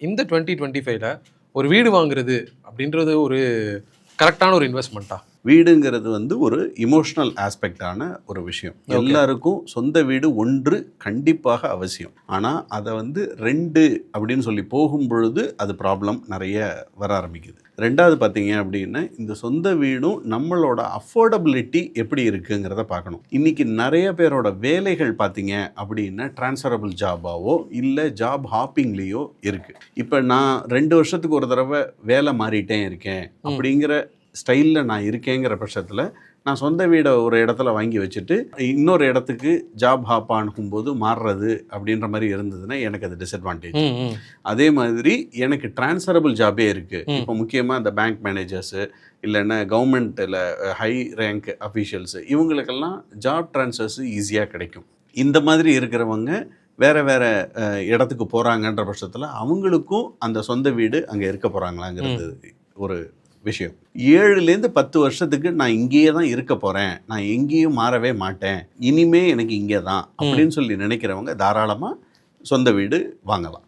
இந்த twenty twenty ஃபைவ்ல ஒரு வீடு வாங்குறது அப்படின்றது ஒரு கரெக்டான ஒரு இன்வெஸ்ட்மெண்ட்டா? வீடுங்கிறது வந்து ஒரு இமோஷனல் ஆஸ்பெக்டான ஒரு விஷயம். எல்லாருக்கும் சொந்த வீடு ஒன்று கண்டிப்பாக அவசியம். ஆனால் அதை வந்து ரெண்டு அப்படின்னு சொல்லி போகும் பொழுது அது ப்ராப்ளம் நிறைய வர ஆரம்பிக்குது. ரெண்டாவது பார்த்தீங்க அப்படின்னா இந்த சொந்த வீடும் நம்மளோட அஃபோர்டபிலிட்டி எப்படி இருக்குங்கிறத பார்க்கணும். இன்னைக்கு நிறைய பேரோட வேலைகள் பார்த்தீங்க அப்படின்னா டிரான்ஸ்ஃபரபிள் ஜாபாவோ இல்லை ஜாப் ஹாப்பிங்லேயோ இருக்குது இப்போ நான் ரெண்டு வருஷத்துக்கு ஒரு தடவை வேலை மாறிட்டேன் இருக்கேன் அப்படிங்கிற ஸ்டைலில் நான் இருக்கேங்கிற பட்சத்தில் நான் சொந்த வீடை ஒரு இடத்துல வாங்கி வச்சுட்டு இன்னொரு இடத்துக்கு ஜாப் ஹாப் ஆகும்போது மாறுறது அப்படின்ற மாதிரி இருந்ததுன்னா எனக்கு அது டிஸ்அட்வான்டேஜ் அதே மாதிரி எனக்கு டிரான்ஸ்ஃபரபிள் ஜாபே இருக்குது. இப்போ முக்கியமாக இந்த பேங்க் மேனேஜர்ஸு இல்லைன்னா கவர்மெண்ட்டில் ஹை ரேங்க் அஃபீஷியல்ஸு இவங்களுக்கெல்லாம் ஜாப் ட்ரான்ஸ்ஃபர்ஸ் ஈஸியாக கிடைக்கும். இந்த மாதிரி இருக்கிறவங்க வேற வேற இடத்துக்கு போகிறாங்கன்ற பட்சத்தில் அவங்களுக்கும் அந்த சொந்த வீடு அங்கே இருக்க போகிறாங்களாங்கிறது ஒரு விஷயம். ஏழுலேருந்து பத்து வருஷத்துக்கு நான் இங்கேயே தான் இருக்க போகிறேன் நான் எங்கேயும் மாறவே மாட்டேன். இனிமே எனக்கு இங்கே தான் அப்படின்னு சொல்லி நினைக்கிறவங்க தாராளமாக சொந்த வீடு வாங்கலாம்.